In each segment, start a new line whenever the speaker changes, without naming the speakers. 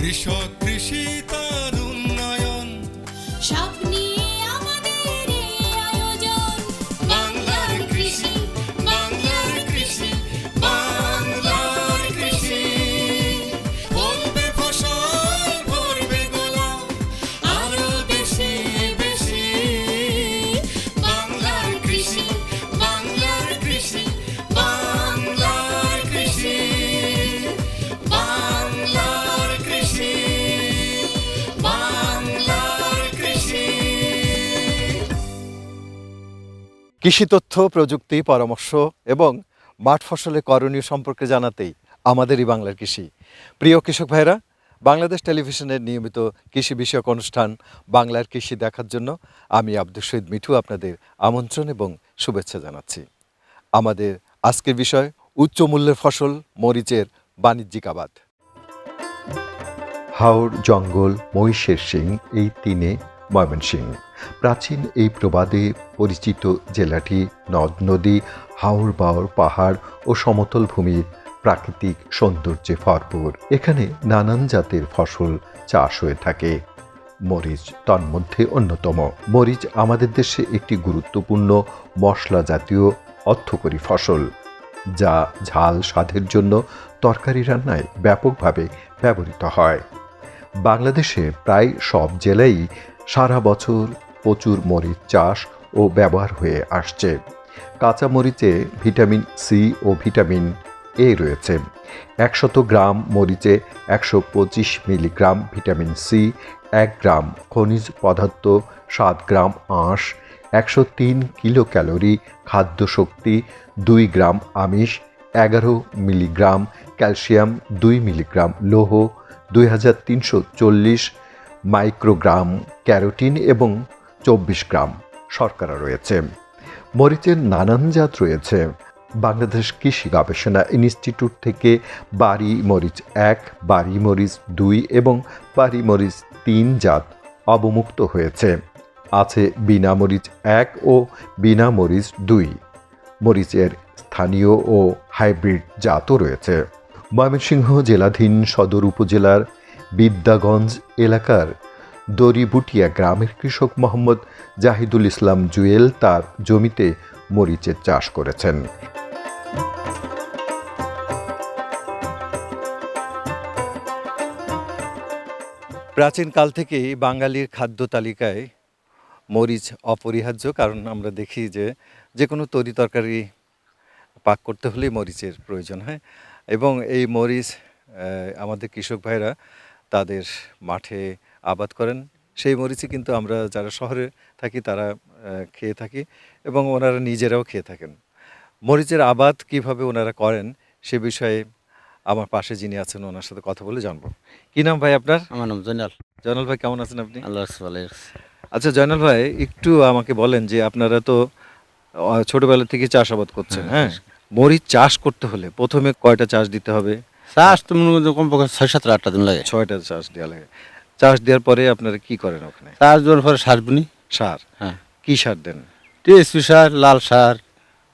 কৃষক কৃষি কৃষি
তথ্য প্রযুক্তি, পরামর্শ এবং মাঠ ফসলের করণীয় সম্পর্কে জানাতেই আমাদেরই বাংলার কৃষি। প্রিয় কৃষক ভাইরা বাংলাদেশ টেলিভিশনের নিয়মিত কৃষি বিষয়ক অনুষ্ঠান বাংলার কৃষি দেখার জন্য আমি আব্দুল শহীদ মিঠু আপনাদের আমন্ত্রণ এবং শুভেচ্ছা জানাচ্ছি। আমাদের আজকের বিষয় উচ্চ মূল্যের ফসল, মরিচের বাণিজ্যিক আবাদ। হাওড় জঙ্গল, মহিষের সিং এই তিনে ময়মনসিং প্রাচীন এই প্রবাদে পরিচিত জেলাটি নদ নদী হাওড় বাওড় পাহাড় ও সমতল ভূমির প্রাকৃতিক সৌন্দর্যে ভরপুর। এখানে নানান জাতের ফসল চাষ হয়ে থাকে। মরিচ তন্মধ্যে অন্যতম। মরিচ আমাদের দেশে একটি গুরুত্বপূর্ণ মশলা জাতীয় অর্থকরী ফসল, যা ঝাল স্বাদের জন্য তরকারি রান্নায় ব্যাপকভাবে ব্যবহৃত হয়। বাংলাদেশে প্রায় সব জেলায় সারা বছর প্রচুর মরিচ চাষ ও ব্যবহার হয়ে আসছে। কাঁচা মরিচে ভিটামিন সি ও ভিটামিন এ রয়েছে। একশত গ্রাম মরিচে একশো পঁচিশ মিলিগ্রাম ভিটামিন সি এক গ্রাম খনিজ পদার্থ, সাত গ্রাম আঁশ, একশো তিন কিলো ক্যালোরি খাদ্য শক্তি দুই গ্রাম আমিষ, এগারো মিলিগ্রাম ক্যালসিয়াম, দুই মিলিগ্রাম লৌহ, দুই হাজার তিনশো চল্লিশ মাইক্রোগ্রাম, ক্যারোটিন এবং চব্বিশ গ্রাম শর্করা রয়েছে। মরিচের নানান জাত রয়েছে। বাংলাদেশ কৃষি গবেষণা ইনস্টিটিউট থেকে বাড়ি মরিচ এক বাড়ি মরিচ দুই এবং বাড়ি মরিচ তিন জাত অবমুক্ত হয়েছে। আছে বিনা মরিচ এক ও বিনা মরিচ দুই। মরিচের স্থানীয় ও হাইব্রিড জাতও রয়েছে। ময়মনসিংহ জেলাধীন সদর উপজেলার বিদ্যাগঞ্জ এলাকার দরিবুটিয়া গ্রামের কৃষক মোহাম্মদ জাহিদুল ইসলাম জুয়েল তার জমিতে মরিচের চাষ করেছেন। প্রাচীনকাল থেকেই বাঙালির খাদ্য তালিকায় মরিচ অপরিহার্য, কারণ আমরা দেখি যে যে কোনো তরি তরকারি পাক করতে হলেই মরিচের প্রয়োজন হয়। এবং এই মরিচ আমাদের কৃষক ভাইরা তাদের মাঠে আবাদ করেন। সেই মরিচই কিন্তু আমরা যারা শহরে থাকি তারা খেয়ে থাকি এবং ওনারা নিজেরাও খেয়ে থাকেন। মরিচের আবাদ কীভাবে ওনারা করেন সে বিষয়ে আমার পাশে যিনি আছেন ওনার সাথে কথা বলে জানব। কি নাম ভাই আপনার?
আমার নাম জয়নাল।
জয়নাল ভাই কেমন আছেন আপনি?
আল্লাহ।
আচ্ছা জয়নাল ভাই একটু আমাকে বলেন যে আপনারা তো ছোটবেলা থেকে চাষাবাদ করছেন হ্যাঁ মরিচ চাষ করতে হলে প্রথমে কয়টা চাষ দিতে হবে?
চাষ তো মনে করছ কমপক্ষে ছয় সাত আটটা দিন লাগে।
ছয়টা চাষ দেওয়া লাগে। চাষ দেওয়ার পরে আপনারা কি করেন ওখানে?
চাষ দেওয়ার পরে সার বুনি।
সার?
হ্যাঁ।
কি সার দেন?
টিএসপি সার লাল সার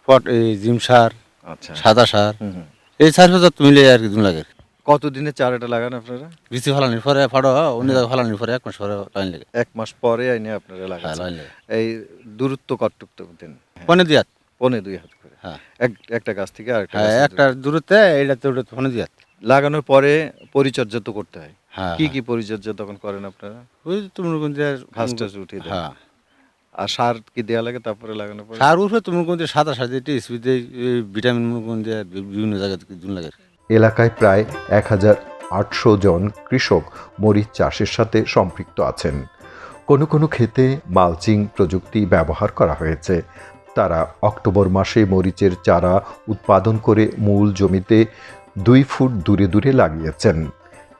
পট জিম সার
আচ্ছা।
সাদা সার। এই সার তুমি মিলে আর কি দিন লাগে।
কতদিনে চারাটা লাগান আপনারা?
বৃষ্টি ফালানির পরে ফাড়ো অন্য জায়গায় ফালানির পরে এক মাস পরে লাইন লাগে।
এক মাস পরে আইনে আপনারা
হ্যাঁ
লাগান এই দূরত্ব কতটুক তো দেন
ফোনে দিয়াত
পনে দুই হাত করে।
হ্যাঁ।
এক একটা গাছ থেকে আরেকটা
হ্যাঁ একটা দূরত্বে। এইটাতে ওটাতে ফোনে দিয়াত
লাগানোর পরে পরিচর্যা তো করতে হয়।
হ্যাঁ
কি কি পরিচর্যা তখন করেন আপনারা?
ওই তো মনে করতে
ঘাস টাস উঠিয়ে দেন।
হ্যাঁ।
আর সার কি দেওয়া লাগে তারপরে লাগানোর পরে?
সার উঠে কোন সাদা সার দিয়ে টিএসপি দিয়ে এই ভিটামিন মনে বিভিন্ন দিন লাগে।
এলাকায় প্রায় এক হাজার আটশো জন কৃষক মরিচ চাষের সাথে সম্পৃক্ত আছেন। কোনো কোনো ক্ষেতে মালচিং প্রযুক্তি ব্যবহার করা হয়েছে। তারা অক্টোবর মাসে মরিচের চারা উৎপাদন করে মূল জমিতে দুই ফুট দূরে দূরে লাগিয়েছেন।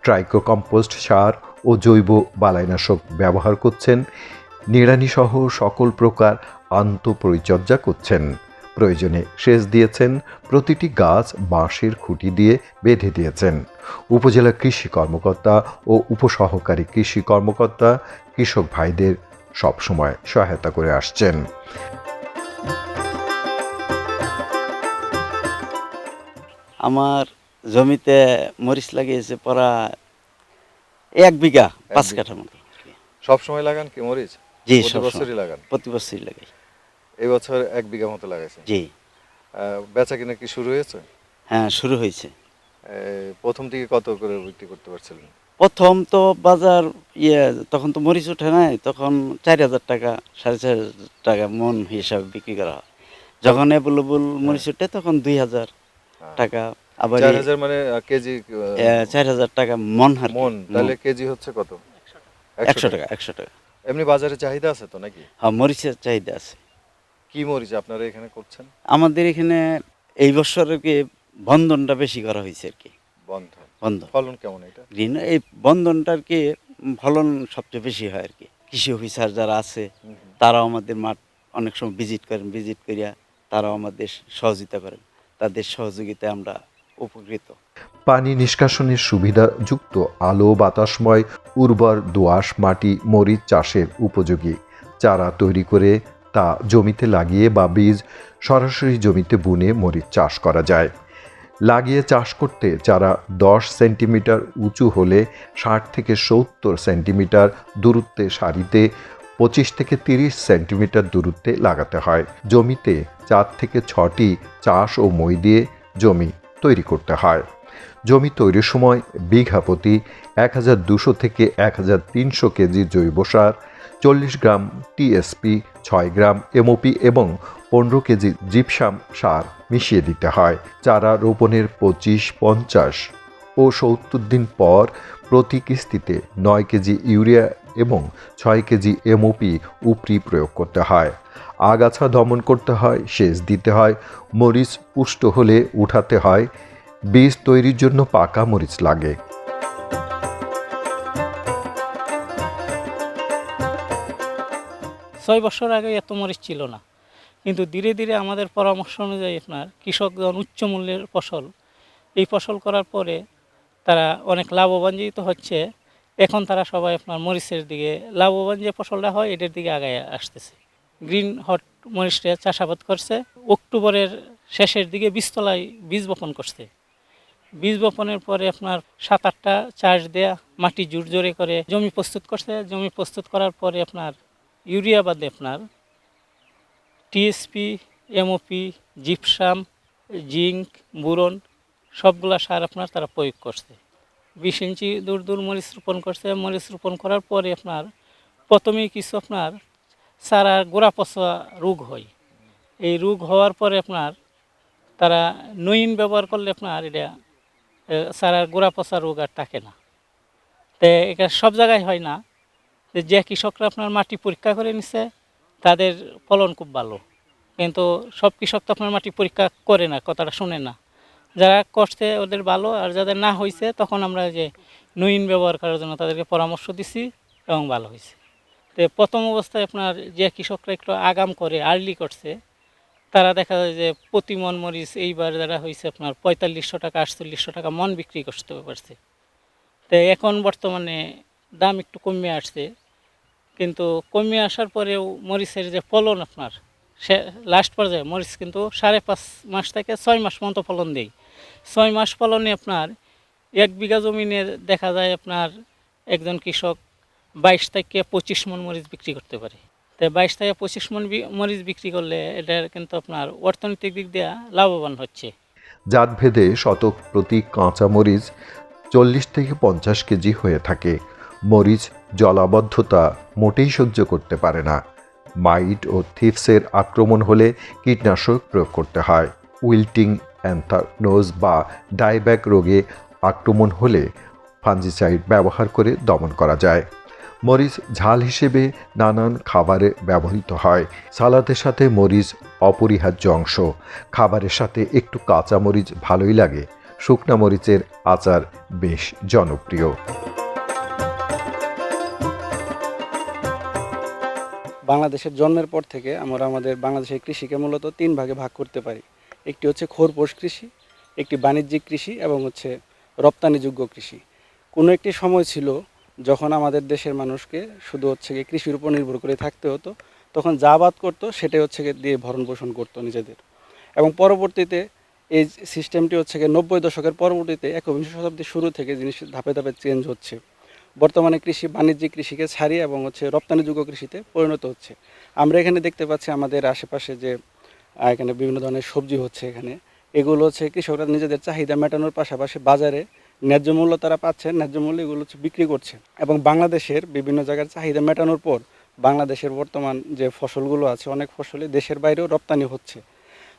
ট্রাইকো কম্পোস্ট সার ও জৈব বালাইনাশক ব্যবহার করছেন। নিড়ানিসহ সকল প্রকার আন্তঃপরিচর্যা করছেন। প্রয়োজনে সেচ দিয়েছেন, প্রতিটি গাছ বাঁশের খুঁটি দিয়ে বেঁধে দিয়েছেন। উপজেলা কৃষি কর্মকর্তা ও উপসহকারী কৃষি কর্মকর্তা, কৃষক ভাইদের সবসময় সহায়তা করে আসছেন।
আমার জমিতে মরিচ লাগিয়েছে প্রায় এক বিঘা পাঁচ। কাঠার মতো।
সব সময় লাগান কি মরিচ?
জি সব
বছরই লাগান?
প্রতি বছরই লাগাই।
এই বছর এক বিঘা মতো লাগাইছেন?
জি।
বেচা কিনা কি শুরু হয়েছে?
হ্যাঁ শুরু হয়েছে।
প্রথম দিকে কত করে বিক্রি করতে পারছিলেন?
প্রথম তো বাজার ইয়ে তখন তো মরিচ ওঠে নাই তখন চার হাজার টাকা সাড়ে চার হাজার টাকা মন হিসাবে বিক্রি করা হয়। যখন অ্যাভেলেবল মরিচ ওঠে তখন দুই হাজার টাকা আবার
চার হাজার মানে কেজি আহ,
চার হাজার টাকা মন হার
মন তাহলে কেজি হচ্ছে কত?
একশো টাকা একশো টাকা।
এমনি বাজারে চাহিদা আছে তো নাকি?
হ্যাঁ মরিচের চাহিদা আছে।
কি মরিচ আপনারা এখানে করছেন?
আমাদের এখানে এই বছর কি বন্ধনটা বেশি করা হয়েছে আর কি।
বন্ধ
বন্ধন।
ফলন কেমন এটা?
গ্রিন এই বন্ধনটা আর কি ফলন সবচেয়ে বেশি হয় আর কি। কৃষি অফিসার যারা আছে তারাও আমাদের মাঠ অনেক সময় ভিজিট করেন ভিজিট করিয়া তারাও আমাদের সহযোগিতা করেন। তাদের সহযোগিতায় আমরা উপকৃত।
পানি নিষ্কাশনের সুবিধাযুক্ত আলো, বাতাসময়, উর্বর দোআঁশ, মাটি, মরিচ চাষের উপযোগী। চারা তৈরি করে তা জমিতে লাগিয়ে বা বীজ সরাসরি জমিতে বুনে মরিচ চাষ করা যায়। লাগিয়ে চাষ করতে চারা দশ সেন্টিমিটার উঁচু হলে ষাট থেকে সত্তর সেন্টিমিটার দূরত্বে সারিতে, পঁচিশ থেকে তিরিশ সেন্টিমিটার দূরত্বে লাগাতে হয়। জমিতে চার থেকে ছটি চাষ ও মই দিয়ে জমি তৈরি করতে হয়। জমি তৈরির সময় বিঘা প্রতি এক হাজার দুশো থেকে এক হাজার তিনশো কেজি জৈব সার, চল্লিশ গ্রাম টিএসপি ছয় গ্রাম এমওপি এবং পনেরো কেজি জিপসাম সার মিশিয়ে দিতে হয়। চারা রোপণের পঁচিশ, পঞ্চাশ ও সত্তর দিন পর প্রতি কিস্তিতে নয় কেজি ইউরিয়া এবং ছয় কেজি এমওপি উপরি প্রয়োগ করতে হয়। আগাছা দমন করতে হয়, সেচ দিতে হয়, মরিচ পুষ্ট হলে উঠাতে হয়, বীজ তৈরির জন্য পাকা মরিচ লাগে।
ছয় বছর আগে এত মরিচ ছিল না। কিন্তু ধীরে ধীরে আমাদের পরামর্শ অনুযায়ী আপনার কৃষক যখন উচ্চ মূল্যের ফসল, এই ফসল করার পরে তারা অনেক লাভবাঞ্জিত হচ্ছে, এখন তারা সবাই আপনার মরিচের দিকে, লাভবান যে ফসলটা হয়, এটার দিকে আগায় আসতেছে। গ্রিন হট মরিচটা চাষাবাদ করছে। অক্টোবরের শেষের দিকে বীজতলায় বীজ বপন করছে। বীজ বপনের পরে আপনার সাত আটটা চাষ দেয়া মাটি জোর জোরে করে জমি প্রস্তুত করছে। জমি প্রস্তুত করার পরে আপনার ইউরিয়া বাদে আপনার TSP, MOP, gypsum, zinc, boron সবগুলা সার আপনার তারা প্রয়োগ করছে। বিশ ইঞ্চি দূর দূর মরিচ রোপণ করছে। মরিচ রোপণ করার পরে আপনার প্রথমেই কিছু আপনার চারার গোড়া পচা রোগ হয়। এই রোগ হওয়ার পরে আপনার তারা নইন ব্যবহার করলে আপনার এটা চারার গোড়া পচা রোগ আর থাকে না। তো এটা সব জায়গায় হয় না। যে কৃষকরা আপনার মাটি পরীক্ষা করে নিছে, তাদের ফলন খুব ভালো। কিন্তু সব কৃষক তো আপনার মাটি পরীক্ষা করে না, কথাটা শোনে না। যারা কষ্টে ওদের ভালো আর যাদের না হয়েছে তখন আমরা যে নইন ব্যবহার করার জন্য তাদেরকে পরামর্শ দিছি এবং ভালো হয়েছে তো প্রথম অবস্থায় আপনার যে কৃষকরা একটু আগাম করে আর্লি করছে, তারা দেখা যায় যে প্রতি মন মরিচ এইবার যারা হয়েছে আপনার পঁয়তাল্লিশশো টাকা, আটচল্লিশশো টাকা মন বিক্রি করতে পারছে। তো এখন বর্তমানে দাম একটু কমে আসছে, কিন্তু কমে আসার পরেও মরিচের যে ফলন আপনার, সে লাস্ট পর্যায়ে মরিচ কিন্তু সাড়ে পাঁচ মাস থেকে ছয় মাস মতো ফলন দেয়। ছয় মাস ফলনে আপনার এক বিঘা জমিনে দেখা যায় আপনার একজন কৃষক বাইশ থেকে পঁচিশ মন মরিচ বিক্রি করতে পারি। তো বাইশ থেকে পঁচিশ মন মরিচ বিক্রি করলে এটা কিন্তু আপনার অর্থনৈতিক দিক দিয়ে লাভবান হচ্ছে।
জাতভেদে শতক প্রতি কাঁচা মরিচ চল্লিশ থেকে পঞ্চাশ কেজি হয়ে থাকে। মরিচ জলাবদ্ধতা মোটেই সহ্য করতে পারে না। মাইট ও থিপসের আক্রমণ হলে কীটনাশক প্রয়োগ করতে হয়। উইল্টিং অ্যান্থানোজ বা ডাইব্যাক রোগে আক্রমণ হলে ফাঞ্জিসাইড ব্যবহার করে দমন করা যায়। মরিচ ঝাল হিসেবে নানান খাবারে ব্যবহৃত হয়। সালাদের সাথে মরিচ অপরিহার্য অংশ। খাবারের সাথে একটু কাঁচা মরিচ ভালোই লাগে। শুকনা মরিচের আচার বেশ জনপ্রিয়।
বাংলাদেশের জন্মের পর থেকে আমরা আমাদের বাংলাদেশের কৃষিকে মূলত তিন ভাগে ভাগ করতে পারি। একটি হচ্ছে খোরপোষ কৃষি, একটি বাণিজ্যিক কৃষি এবং হচ্ছে রপ্তানিযোগ্য কৃষি। কোনো একটি সময় ছিল যখন আমাদের দেশের মানুষকে শুধু হচ্ছে গিয়ে কৃষির উপর নির্ভর করে থাকতে হতো, তখন যা আবাদ করতো সেটাই হচ্ছে গিয়ে দিয়ে ভরণ পোষণ করতো নিজেদের। এবং পরবর্তীতে এই সিস্টেমটি হচ্ছে গিয়ে নব্বই দশকের পরবর্তীতে একবিংশ শতাব্দীর শুরু থেকে জিনিস ধাপে ধাপে চেঞ্জ হচ্ছে। বর্তমানে কৃষি, বাণিজ্যিক কৃষিকে ছাড়িয়ে এবং হচ্ছে রপ্তানিযোগ্য কৃষিতে পরিণত হচ্ছে। আমরা এখানে দেখতে পাচ্ছি আমাদের আশেপাশে যে এখানে বিভিন্ন ধরনের সবজি হচ্ছে এখানে। এগুলো হচ্ছে কৃষকরা নিজেদের চাহিদা মেটানোর পাশাপাশি বাজারে ন্যায্য মূল্য তারা পাচ্ছে ন্যায্য মূল্যে এগুলো হচ্ছে বিক্রি করছে এবং বাংলাদেশের বিভিন্ন জায়গার চাহিদা মেটানোর পর বাংলাদেশের বর্তমান যে ফসলগুলো আছে, অনেক ফসলই দেশের বাইরেও রপ্তানি হচ্ছে।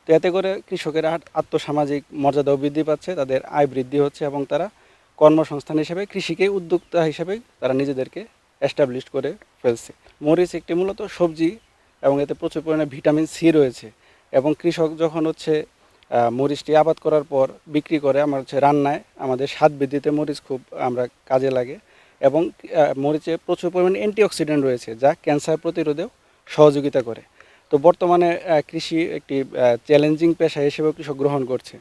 তো এতে করে কৃষকের আত- আর্থসামাজিক মর্যাদাও বৃদ্ধি পাচ্ছে, তাদের আয় বৃদ্ধি হচ্ছে এবং তারা কর্মসংস্থান হিসেবে, কৃষিকে উদ্যোক্তা হিসেবে তারা নিজেদেরকে এস্টাবলিশ করে ফেলছে। মরিচ একটি মূলত সবজি এবং এতে প্রচুর পরিমাণে ভিটামিন সি রয়েছে এবং কৃষক যখন হচ্ছে মরিচটি আবাদ করার পর বিক্রি করে আমার হচ্ছে রান্নায় আমাদের স্বাদ বৃদ্ধিতে মরিচ খুব আমরা কাজে লাগে এবং মরিচে প্রচুর পরিমাণে অ্যান্টিঅক্সিডেন্ট রয়েছে যা ক্যান্সার প্রতিরোধেও সহযোগিতা করে। তো বর্তমানে কৃষি একটি চ্যালেঞ্জিং পেশা হিসেবেও কৃষক গ্রহণ করছে।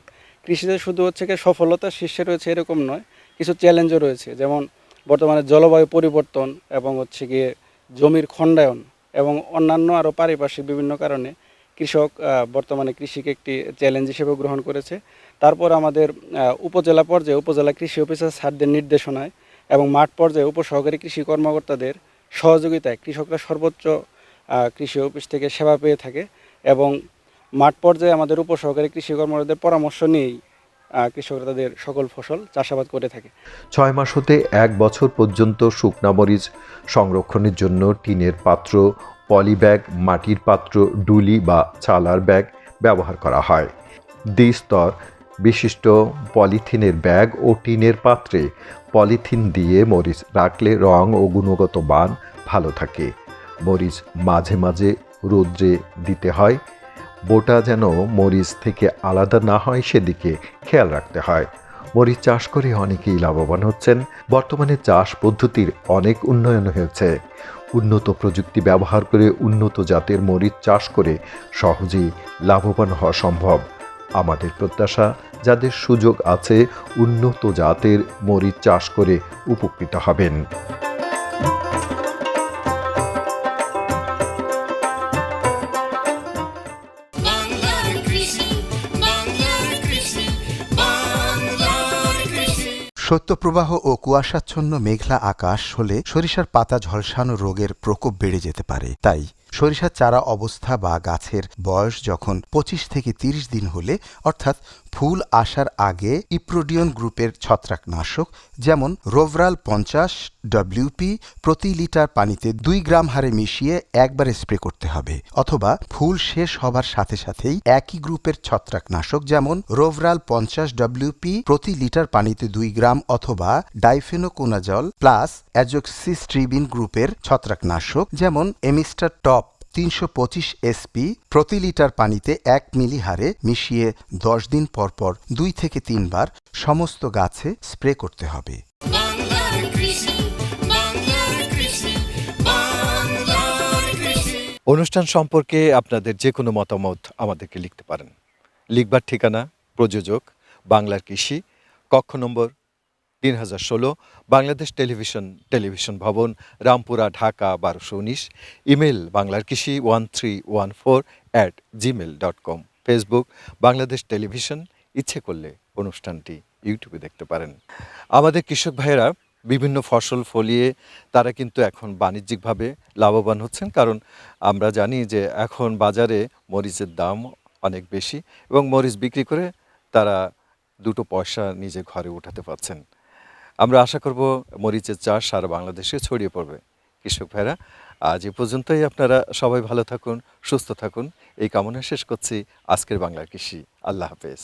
কৃষিতে শুধু হচ্ছে কি সফলতা শীর্ষে রয়েছে এরকম নয়, কিছু চ্যালেঞ্জও রয়েছে। যেমন, বর্তমানে জলবায়ু পরিবর্তন এবং হচ্ছে গিয়ে জমির খণ্ডায়ন এবং অন্যান্য আরও পারিপার্শ্বিক বিভিন্ন কারণে কৃষক বর্তমানে কৃষিকে একটি চ্যালেঞ্জ হিসেবে গ্রহণ করেছে। তারপর আমাদের উপজেলা পর্যায়ে উপজেলা কৃষি অফিসার স্যারদের নির্দেশনায় এবং মাঠ পর্যায়ে উপসহকারী কৃষি কর্মকর্তাদের সহযোগিতায় কৃষকরা সর্বোচ্চ কৃষি অফিস থেকে সেবা পেয়ে থাকে এবং মাঠ পর্যায়ে আমাদের উপসহকারী কৃষি কর্মকর্তাদের পরামর্শ নিয়েই কৃষকরা তাদের সকল ফসল চাষাবাদ করে থাকে।
ছয় মাস হতে এক বছর পর্যন্ত শুকনা মরিচ সংরক্ষণের জন্য টিনের পাত্র পলিব্যাগ মাটির পাত্র, ডুলি বা চালার ব্যাগ ব্যবহার করা হয়। দ্বিস্তর বিশিষ্ট পলিথিনের ব্যাগ ও টিনের পাত্রে পলিথিন দিয়ে মরিচ রাখলে রং ও গুণগত মান ভালো থাকে। মরিচ মাঝে মাঝে রৌদ্রে দিতে হয়। বোটা যেন মরিচ থেকে আলাদা না হয়, সেদিকে খেয়াল রাখতে হয়। মরিচ চাষ করে অনেকেই লাভবান হচ্ছেন। বর্তমানে চাষ পদ্ধতির অনেক উন্নয়ন হয়েছে। উন্নত প্রযুক্তি ব্যবহার করে উন্নত জাতের মরিচ চাষ করে সহজেই লাভবান হওয়া সম্ভব। আমাদের প্রত্যাশা, যাদের সুযোগ আছে, উন্নত জাতের মরিচ চাষ করে উপকৃত হবেন।
শৈত্যপ্রবাহ ও কুয়াশাচ্ছন্ন মেঘলা আকাশ হলে সরিষার পাতা ঝলসানো রোগের প্রকোপ বেড়ে যেতে পারে, তাই সরিষার চারা অবস্থা বা গাছের বয়স যখন পঁচিশ থেকে তিরিশ দিন হলে, অর্থাৎ ফুল আসার আগে ইপ্রোডিয়ন গ্রুপের ছত্রাকনাশক, যেমন রোভরাল পঞ্চাশ, ডব্লিউপি, প্রতি লিটার পানিতে দুই গ্রাম হারে মিশিয়ে একবারে স্প্রে করতে হবে, অথবা ফুল শেষ হবার সাথে সাথেই একই গ্রুপের ছত্রাকনাশক, যেমন রোভরাল পঞ্চাশ, ডব্লিউপি, প্রতি লিটার পানিতে দুই গ্রাম অথবা ডাইফেনোকোনাজল প্লাস অ্যাজোক্সিস্ট্রিবিন গ্রুপের ছত্রাকনাশক, যেমন এমিস্টার টপ তিনশো পঁচিশ এসপি প্রতি লিটার পানিতে এক মিলি হারে মিশিয়ে দশ দিন পর পর দুই থেকে তিনবার সমস্ত গাছে স্প্রে করতে হবে।
অনুষ্ঠান সম্পর্কে আপনাদের যে কোনো মতামত আমাদেরকে লিখতে পারেন। লিখবার ঠিকানা প্রযোজক বাংলার কৃষি কক্ষ নম্বর তিন হাজার ষোলো বাংলাদেশ টেলিভিশন টেলিভিশন ভবন, রামপুরা, ঢাকা, বারোশো উনিশ। ইমেল বাংলার কৃষি one three one four at gmail dot com. Facebook, Bangladesh television, ইচ্ছে করলে অনুষ্ঠানটি ইউটিউবে দেখতে পারেন। আমাদের কৃষক ভাইয়েরা বিভিন্ন ফসল ফলিয়ে তারা কিন্তু এখন বাণিজ্যিকভাবে লাভবান হচ্ছেন কারণ আমরা জানি যে এখন বাজারে মরিচের দাম অনেক বেশি এবং মরিচ বিক্রি করে তারা দুটো পয়সা নিজে ঘরে উঠাতে পারছেন। আমরা আশা করব মরিচের চাষ সারা বাংলাদেশে ছড়িয়ে পড়বে। কৃষক ভাইরা, আজ এ পর্যন্তই আপনারা সবাই ভালো থাকুন, সুস্থ থাকুন। এই কামনা শেষ করছি আজকের বাংলা কৃষি। আল্লাহ হাফেজ।